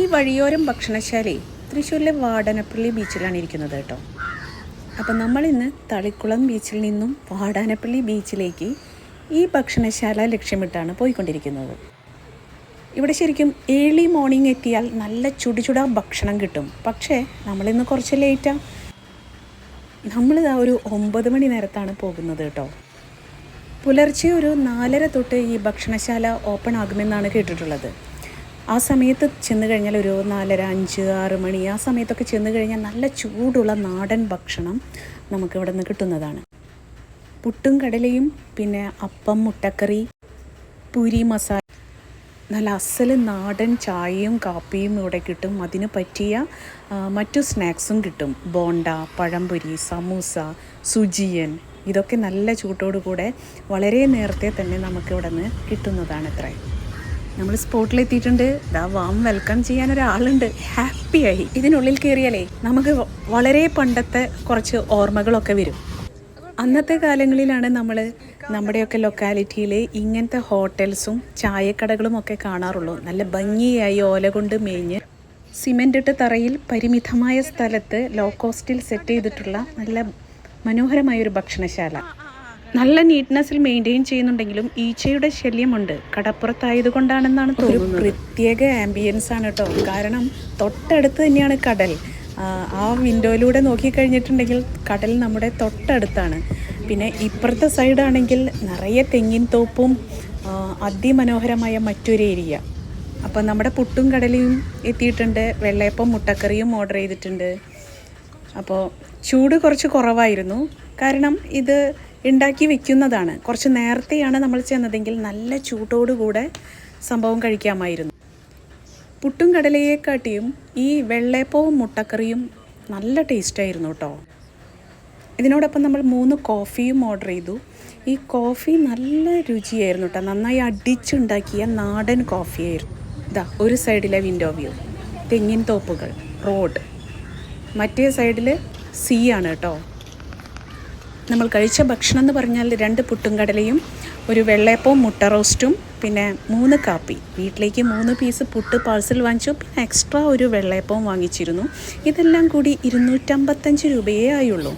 ഈ വഴിയോരം ഭക്ഷണശാലയിൽ തൃശ്ശൂരിലെ വാടനപ്പള്ളി ബീച്ചിലാണ് ഇരിക്കുന്നത് കേട്ടോ. അപ്പം നമ്മളിന്ന് തളിക്കുളം ബീച്ചിൽ നിന്നും വാടാനപ്പള്ളി ബീച്ചിലേക്ക് ഈ ഭക്ഷണശാല ലക്ഷ്യമിട്ടാണ് പോയിക്കൊണ്ടിരിക്കുന്നത്. ഇവിടെ ശരിക്കും ഏർലി മോർണിംഗ് എത്തിയാൽ നല്ല ചുടുചുട ഭക്ഷണം കിട്ടും. പക്ഷേ നമ്മളിന്ന് കുറച്ച് ലേറ്റാണ് നമ്മളിതാ ഒരു ഒമ്പത് മണി നേരത്താണ് പോകുന്നത് കേട്ടോ. പുലർച്ചെ ഒരു നാലര തൊട്ട് ഈ ഭക്ഷണശാല ഓപ്പൺ ആകുമെന്നാണ് കേട്ടിട്ടുള്ളത്. ആ സമയത്ത് ചെന്ന് കഴിഞ്ഞാൽ ഒരു നാലര അഞ്ച് ആറ് മണി ആ സമയത്തൊക്കെ ചെന്ന് കഴിഞ്ഞാൽ നല്ല ചൂടുള്ള നാടൻ ഭക്ഷണം നമുക്ക് ഇവിടെ നിന്ന് കിട്ടുന്നതാണ്. പുട്ടും കടലയും പിന്നെ അപ്പം മുട്ടക്കറി പുരി മസാല. നല്ല അസൽ നാടൻ ചായയും കാപ്പിയും ഇവിടെ കിട്ടും. അതിന് പറ്റിയ മറ്റു സ്നാക്സും കിട്ടും. ബോണ്ട പഴംപൊരി സമൂസ സുജിയൻ ഇതൊക്കെ നല്ല ചൂട്ടോടു കൂടെ വളരെ നേരത്തെ തന്നെ നമുക്ക് ഇവിടെ നിന്ന് കിട്ടുന്നതാണ് അത്ര നമ്മൾ സ്പോട്ടിലെത്തിയിട്ടുണ്ട്. ദാ വാം വെൽക്കം ചെയ്യാൻ ഒരാളുണ്ട്. ഹാപ്പിയായി ഇതിനുള്ളിൽ കയറിയാലേ നമുക്ക് വളരെ പണ്ടത്തെ കുറച്ച് ഓർമ്മകളൊക്കെ വരും. അന്നത്തെ കാലങ്ങളിലാണ് നമ്മൾ നമ്മുടെയൊക്കെ ലൊക്കാലിറ്റിയിൽ ഇങ്ങനത്തെ ഹോട്ടൽസും ചായക്കടകളും ഒക്കെ കാണാറുള്ളൂ. നല്ല ഭംഗിയായി ഓല കൊണ്ട് മേഞ്ഞ് സിമെന്റ് ഇട്ട് തറയിൽ പരിമിതമായ സ്ഥലത്ത് ലോ കോസ്റ്റിൽ സെറ്റ് ചെയ്തിട്ടുള്ള നല്ല മനോഹരമായ ഒരു ഭക്ഷണശാല. നല്ല നീറ്റ്നെസ്സിൽ മെയിന്റെയിൻ ചെയ്യുന്നുണ്ടെങ്കിലും ഈച്ചയുടെ ശല്യമുണ്ട്. കടപ്പുറത്തായതുകൊണ്ടാണെന്നാണ് തോന്നുന്നത്. പ്രത്യേക ആംബിയൻസ് ആണ് കേട്ടോ കാരണം തൊട്ടടുത്ത് തന്നെയാണ് കടൽ. ആ, ആ വിൻഡോയിലൂടെ നോക്കിക്കഴിഞ്ഞിട്ടുണ്ടെങ്കിൽ കടൽ നമ്മുടെ തൊട്ടടുത്താണ്. പിന്നെ ഇപ്പുറത്തെ സൈഡാണെങ്കിൽ നിറയെ തെങ്ങിൻ തോപ്പും അതിമനോഹരമായ മറ്റൊരു ഏരിയ അപ്പം നമ്മുടെ പുട്ടും കടലയും എത്തിയിട്ടുണ്ട്. വെള്ളയപ്പം മുട്ടക്കറിയും ഓർഡർ ചെയ്തിട്ടുണ്ട്. അപ്പോൾ ചൂട് കുറച്ച് കുറവായിരുന്നു. കാരണം ഇത് ഉണ്ടാക്കി വെക്കുന്നതാണ്. കുറച്ച് നേരത്തെയാണ് നമ്മൾ ചെന്നതെങ്കിൽ നല്ല ചൂടോടുകൂടെ സംഭവം കഴിക്കാമായിരുന്നു. പുട്ടും കടലയെക്കാട്ടിയും ഈ വെള്ളയപ്പവും മുട്ടക്കറിയും നല്ല ടേസ്റ്റായിരുന്നു കേട്ടോ. ഇതിനോടൊപ്പം നമ്മൾ മൂന്ന് കോഫിയും ഓർഡർ ചെയ്തു. ഈ കോഫി നല്ല രുചിയായിരുന്നു കേട്ടോ. നന്നായി അടിച്ചുണ്ടാക്കിയ നാടൻ കോഫിയായിരുന്നു. ഇതാ ഒരു സൈഡിലെ വിൻഡോ വ്യൂ. തെങ്ങിൻ തോപ്പുകൾ റോഡ്. മറ്റേ സൈഡിൽ സീ ആണ് കേട്ടോ. നമ്മൾ കഴിച്ച ഭക്ഷണം എന്ന് പറഞ്ഞാൽ രണ്ട് പുട്ടും കടലയും ഒരു വെള്ളയപ്പവും മുട്ട റോസ്റ്റും പിന്നെ മൂന്ന് കാപ്പി. വീട്ടിലേക്ക് മൂന്ന് പീസ് പുട്ട് പാഴ്സൽ വാങ്ങിച്ചു. പിന്നെ എക്സ്ട്രാ ഒരു വെള്ളയപ്പവും വാങ്ങിച്ചിരുന്നു. ഇതെല്ലാം കൂടി ഇരുന്നൂറ്റമ്പത്തഞ്ച് രൂപയേ ആയുള്ളൂ.